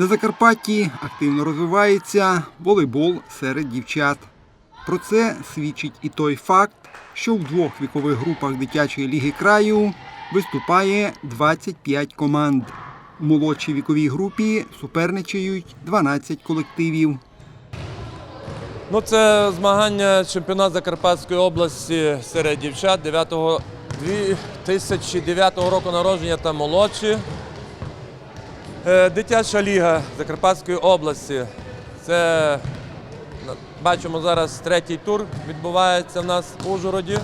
На Закарпатті активно розвивається волейбол серед дівчат. Про це свідчить і той факт, що в двох вікових групах дитячої ліги краю виступає 25 команд. У молодшій віковій групі суперничають 12 колективів. Ну, це змагання чемпіонат Закарпатської області серед дівчат 9 2009 року народження та молодші. Е, Дитяча ліга Закарпатської області. Це бачимо зараз третій тур відбувається в нас в Ужгороді,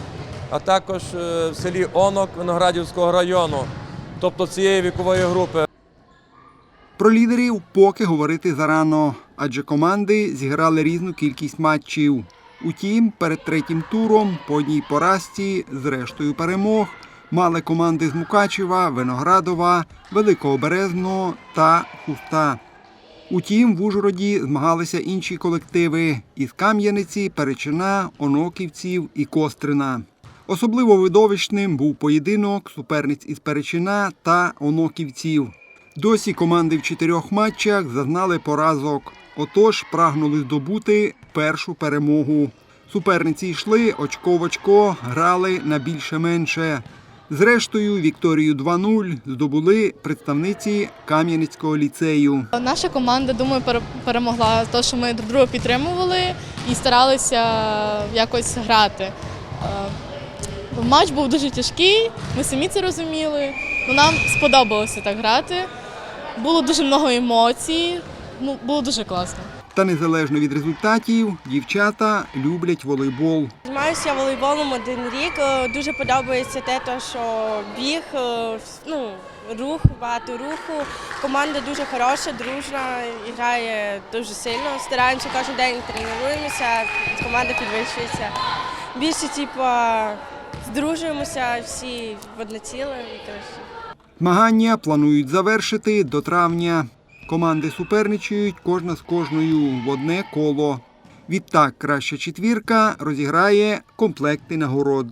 а також е, в селі Онок Виноградівського району, тобто цієї вікової групи. Про лідерів поки говорити зарано, адже команди зіграли різну кількість матчів. Утім, перед третім туром по одній поразці з рештою перемог мали команди з Мукачева, Виноградова, Великого Березного та Хуста. Утім, в Ужгороді змагалися інші колективи із Кам'яниці, Перечина, Оноківців і Кострина. Особливо видовищним був поєдинок суперниць із Перечина та Оноківців. Досі команди в чотирьох матчах зазнали поразок, отож прагнули здобути першу перемогу. Суперниці йшли очко в очко, грали на більше-менше. Зрештою, Вікторію 2-0 здобули представниці Кам'янецького ліцею. Наша команда, думаю, перемогла те, що ми друг друга підтримували і старалися якось грати. Е, Матч був дуже тяжкий, ми самі це розуміли. Ну, нам сподобалося так грати. Було дуже много емоцій, ну, було дуже класно. Та незалежно від результатів, дівчата люблять волейбол. Займаюся волейболом один рік. Е, Дуже подобається те, що біг, е, ну, рух, багато руху. Команда дуже хороша, дружна грає дуже сильно. Стараємося кожен день тренуємося, команда підвищується. Більше, типу, здружуємося всі в одне ціле. Змагання планують завершити до травня. Команди суперничають кожна з кожною в одне коло. Відтак краща четвірка розіграє комплекти нагород.